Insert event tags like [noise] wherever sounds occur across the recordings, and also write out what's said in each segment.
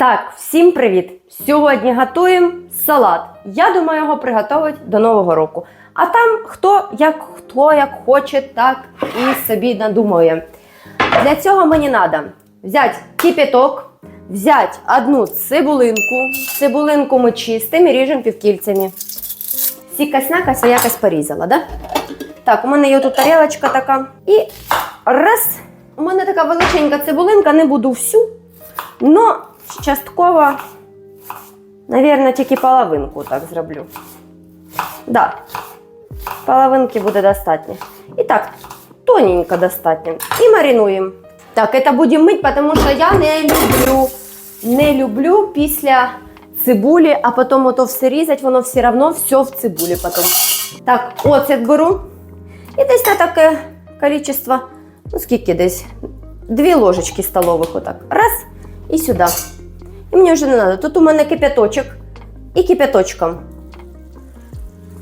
Так, всім привіт! Сьогодні готуємо салат. Я думаю його приготувати до Нового року. А там хто як хто як хоче, так і собі надумує. Для цього мені треба взяти кипяток, взяти одну цибулинку. Цибулинку ми чистимо і ріжемо півкільцями. Сікась-накась якось порізала, да? Так, у мене є тут тарілочка така. І раз. У мене така величенька цибулинка, не буду всю. Но частково, навірно, тільки половинку так зроблю. Да, половинки буде достатньо. І так, тоненько достатньо. І маринуємо. Так, это будемо мити, тому що я не люблю, не люблю після цибулі, а потім ото все різати, воно все одно все в цибулі потім. Так, оцет беру. І десь на таке кількість, ну скільки десь? Дві ложечки столових отак. Раз і сюди. Мені вже не треба. Тут у мене кипяточок і кипяточком.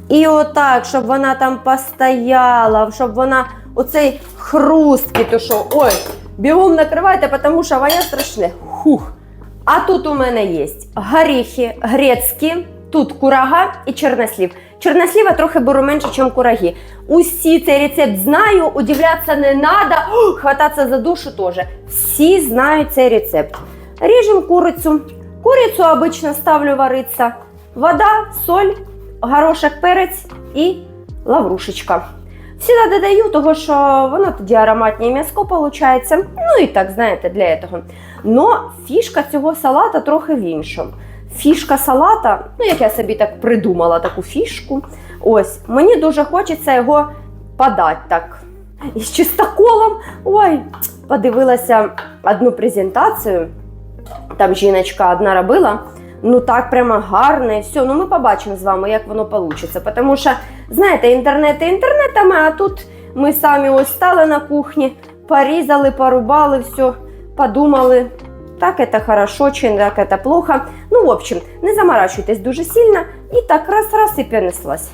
І отак, щоб вона там постояла, щоб вона оцей хрустки, то що, ой, бігом накривайте, тому що воно страшне. Хух. А тут у мене є горіхи грецькі, тут курага і чорнослів. Чорносліва трохи беру менше, ніж кураги. Усі цей рецепт знаю, удивлятися не треба, хвататися за душу теж. Всі знають цей рецепт. Ріжемо курицю. Курицю обично ставлю варитися. Вода, соль, горошок, перець і лаврушечка. Сюди додаю, того що воно тоді ароматніше м'яско виходить. Ну і так, знаєте, для цього. Но фішка цього салата трохи в іншому. Фішка салата, ну як я собі так придумала таку фішку. Ось, мені дуже хочеться його подати так. Із чистоколом. Ой, подивилася одну презентацію Там жіночка одна робила. Ну так прямо гарно і все. Ну ми побачимо з вами, як воно вийде. Тому що, знаєте, інтернет інтернетами, а тут ми самі ось стали на кухні, порізали, порубали, все, подумали. Так это хорошо, чи так это плохо. Ну, в общем, не заморачуйтесь дуже сильно. І так раз-раз і перенеслась.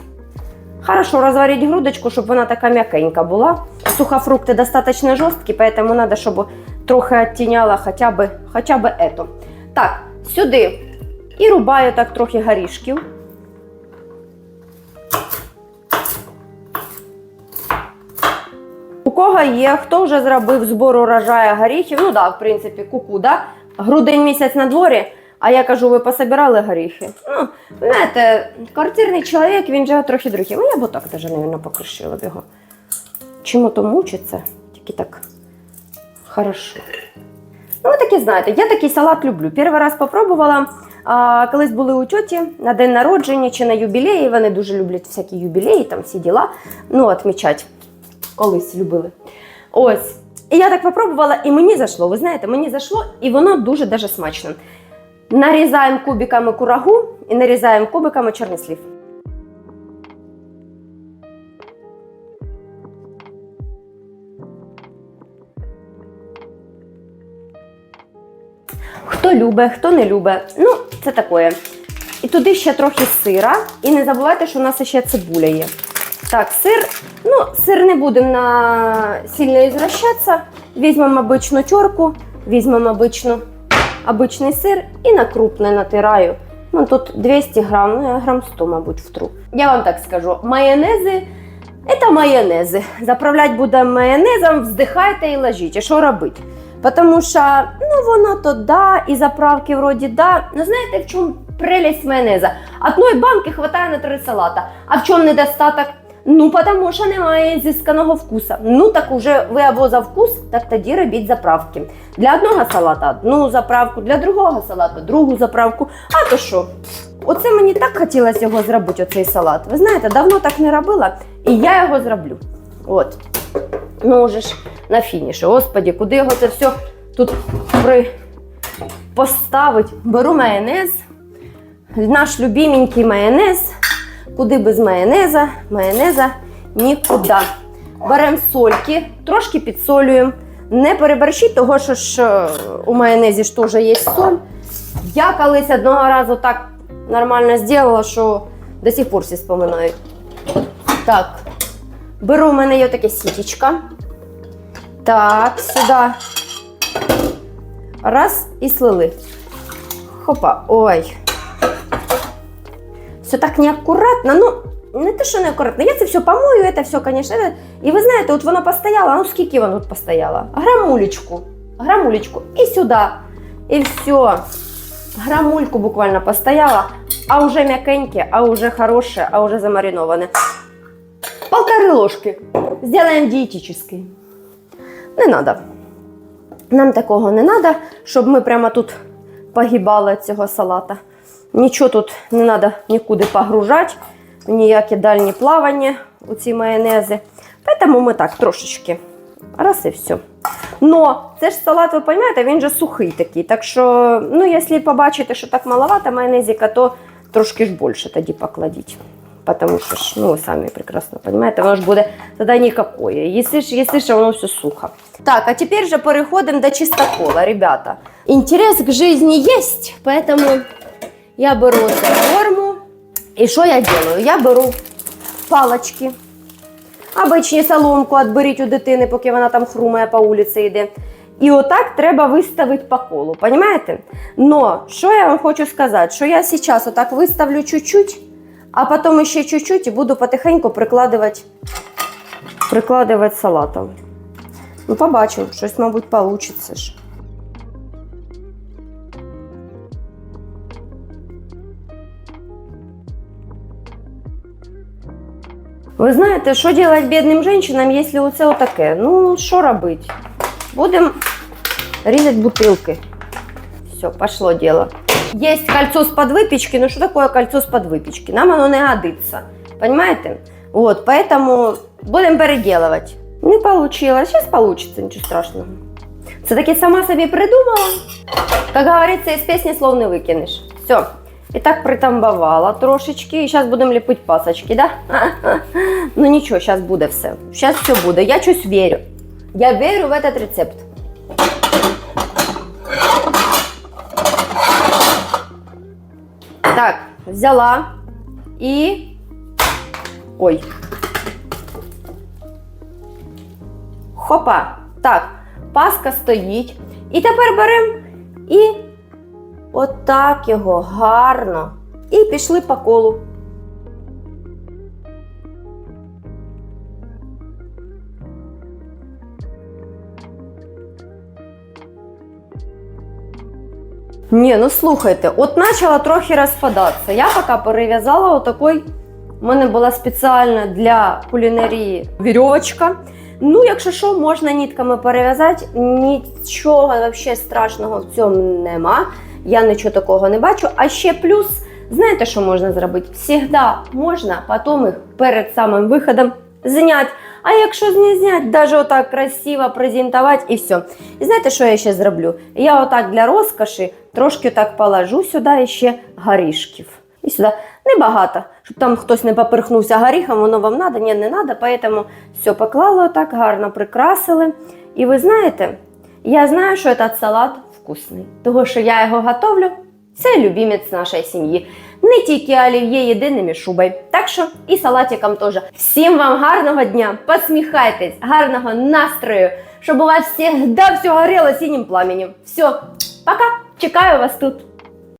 Хорошо розварити грудочку, щоб вона така м'якенька була. Сухофрукти достатньо жорсткі, поэтому треба, щоб трохи оттіняла хоча б, хоча б это. Так, сюди. І рубаю так трохи горішків. У кого є, хто вже зробив збор урожаю горіхів, ну да, в принципі, куку, да? грудень місяць на дворі, а я кажу, ви пособирали горіхи. Ну, знаєте, квартирний чоловік, він же трохи другий. Ну, я б отак даже, мабуть, покришила б його. Чому то мучиться, тільки так хорошо. Ну, такі знаєте, я такий салат люблю. Перший раз спробувала. А, колись були у тьоті на день народження чи на юбілеї. Вони дуже люблять всякі юбілеї, там всі діла. Ну, відмічать. Колись любили. Ось. І я так попробувала, і мені зайшло. Ви знаєте, мені зайшло, і воно дуже даже смачно. Нарізаємо кубиками курагу і нарізаємо кубиками чорнослів. Хто любить, хто не любить. Ну, це таке. І туди ще трохи сира. І не забувайте, що у нас ще цибуля є. Так, сир. Ну, сир не будемо на... сильно ізвращатися. Візьмемо обичну чорку, візьмемо обичну, обичний сир і на крупне натираю. Ну, тут 200 грам, ну грам 100, мабуть, втру. Я вам так скажу, майонези це майонези. Заправляти будемо майонезом, вздихайте і ложіть. А що робити? Тому що ну, воно то да, і заправки вроді да. Ну знаєте, в чому прелесть майонеза? Одної банки хватає на три салата. А в чому недостаток? Ну, тому що немає зісканого вкуса. Ну, так уже ви або за вкус, так тоді робіть заправки. Для одного салата одну заправку, для другого салату другу заправку. А то що? Оце мені так хотілося його зробити, оцей салат. Ви знаєте, давно так не робила, і я його зроблю. От. Ну, на фініші. Господі, куди його це все тут при... поставить? Беру майонез, наш любименький майонез. Куди без майонеза, майонеза нікуди. Беремо сольки, трошки підсолюємо. Не переборщіть, того що ж е, у майонезі ж теж є соль. Я колись одного разу так нормально зробила, що до сих пор всі споминають. Так, беру, у мене є таке сітечко. Так, сюди. Раз і слили. Хопа. Ой. Все так неаккуратно. Ну, не те, що неаккуратно. Я це все помою, це все, звісно. І ви знаєте, от воно постояло, ну скільки воно тут постояло? Грамулечку. Грамулечку. І сюди. І все. Грамульку буквально постояла, а уже м'якеньке, а уже хороше, а уже замариноване. Полторы ложки. Сделаем диетический. Не надо. Нам такого не треба, щоб ми прямо тут погибали цього салата. Нічого тут не треба нікуди погружати, ніякі дальні плавання у ці майонези. Тому ми так трошечки. Раз і все. Но це ж салат, ви розумієте, він же сухий такий. Так що, ну, якщо побачите, що так маловато майонезика, то трошки ж більше тоді покладіть. Потому що ж, ну, ви самі прекрасно розумієте, воно ж буде тоді ніякое. Якщо ж, якщо ж воно все сухо. Так, а тепер же переходимо до чистокола, ребята. Інтерес к житті є, поэтому я беру цю форму. І що я делаю? Я беру палочки. Обичні соломку відберіть у дитини, поки вона там хрумає по вулиці йде. І отак треба виставити по колу, понимаете? Но що я вам хочу сказати, що я зараз отак виставлю чуть-чуть, а потім ще чуть-чуть і буду потихеньку прикладувати, прикладувати салатом. Ну, побачимо, щось, мабуть, вийде ж. Ви знаєте, що робити бідним жінкам, якщо оце отаке? Ну, що робити? Будемо різати бутилки. Все, пошло дело. Есть кольцо с-под выпечки, но что такое кольцо с-под выпечки? Нам оно не годится. Понимаете? Вот, поэтому будем переделывать. Не получилось, сейчас получится, ничего страшного. Це таки сама собі придумала. Как говорится, из песни слов не викинеш. Все. І так притамбувала трошечки. І зараз будемо ліпити пасочки, да? [laughs] Ну нічого, зараз буде все. Зараз все буде. Я щось вірю. Я вірю в этот рецепт. Так, взяла і. Ой. Хопа. Так, паска стоїть. І тепер беремо і отак його гарно. І пішли по колу. Ні, ну слухайте, от почала трохи розпадатися. Я поки перев'язала отакий. У мене була спеціальна для кулінарії вірьовочка. Ну, якщо що, можна нітками перев'язати. Нічого взагалі страшного в цьому нема. Я нічого такого не бачу. А ще плюс, знаєте, що можна зробити? Всігда можна потім їх перед самим виходом зняти. А якщо не зняти, навіть отак красиво презентувати і все. І знаєте, що я ще зроблю? Я отак для розкоші трошки так положу сюди ще горішків. І сюди небагато, щоб там хтось не поперхнувся горіхом, воно вам треба, ні, не треба, поэтому все поклали отак, гарно прикрасили. І ви знаєте, я знаю, що цей салат вкусний, тому що я його готовлю. Це любимець нашої сім'ї. Не тільки олів'є єдиними шубою. Так що і салатиком теж. Всім вам гарного дня, посміхайтесь, гарного настрою, щоб у вас завжди все горіло синім пламенем. Все, пока, чекаю вас тут.